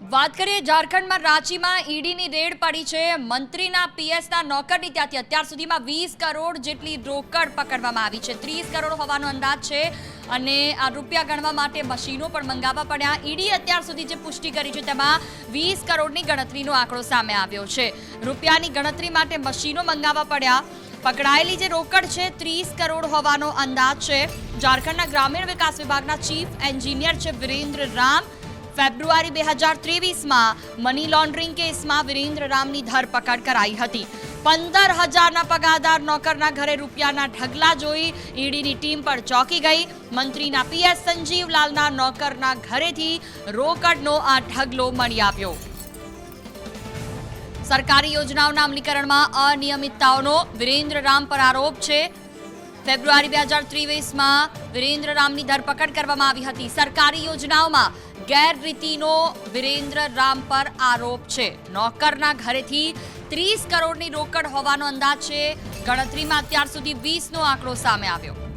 વાત કરીએ ઝારખંડમાં રાંચીમાં ઈડીની રેડ પડી છે. મંત્રીના પીએસના નોકરની ત્યાંથી અત્યાર સુધીમાં વીસ કરોડ જેટલી રોકડ પકડવામાં આવી છે. ત્રીસ કરોડ હોવાનો અંદાજ છે અને આ રૂપિયા ગણવા માટે મશીનો પણ મંગાવવા પડ્યા. ઈડી અત્યાર સુધી જે પુષ્ટિ કરી છે તેમાં વીસ કરોડની ગણતરીનો આંકડો સામે આવ્યો છે. રૂપિયાની ગણતરી માટે મશીનો મંગાવવા પડ્યા. પકડાયેલી જે રોકડ છે ત્રીસ કરોડ હોવાનો અંદાજ છે. ઝારખંડના ગ્રામીણ વિકાસ વિભાગના ચીફ એન્જિનિયર છે વિરેન્દ્ર રામ. ફેબ્રુઆરી બે હજાર ત્રેવીસમાં મની લોન્ડરિંગ કેસમાં વિરેન્દ્ર રામની ધરપકડ કરાઈ હતી. પંદર હજારના પગારદાર નોકરના ઘરે રૂપિયાના ઢગલા જોઈ ઈડીની ટીમ પર ચોંકી ગઈ. મંત્રીના પીએસ સંજીવલાલના નોકરના ઘરેથી રોકડનો આ ઢગલો મળી આવ્યો. સરકારી યોજનાઓના અમલીકરણમાં અનિયમિતતાઓનો વિરેન્દ્ર રામ પર આરોપ છે. ફેબ્રુઆરી બે હજાર ત્રેવીસમાં વિરેન્દ્ર રામની ધરપકડ કરવામાં આવી હતી. સરકારી યોજનાઓમાં ગેરરીતિનો વિરેન્દ્ર રામ પર આરોપ છે. નોકરના ઘરેથી ત્રીસ કરોડની રોકડ હોવાનો અંદાજ છે. ગણતરીમાં અત્યાર સુધી વીસનો આંકડો સામે આવ્યો.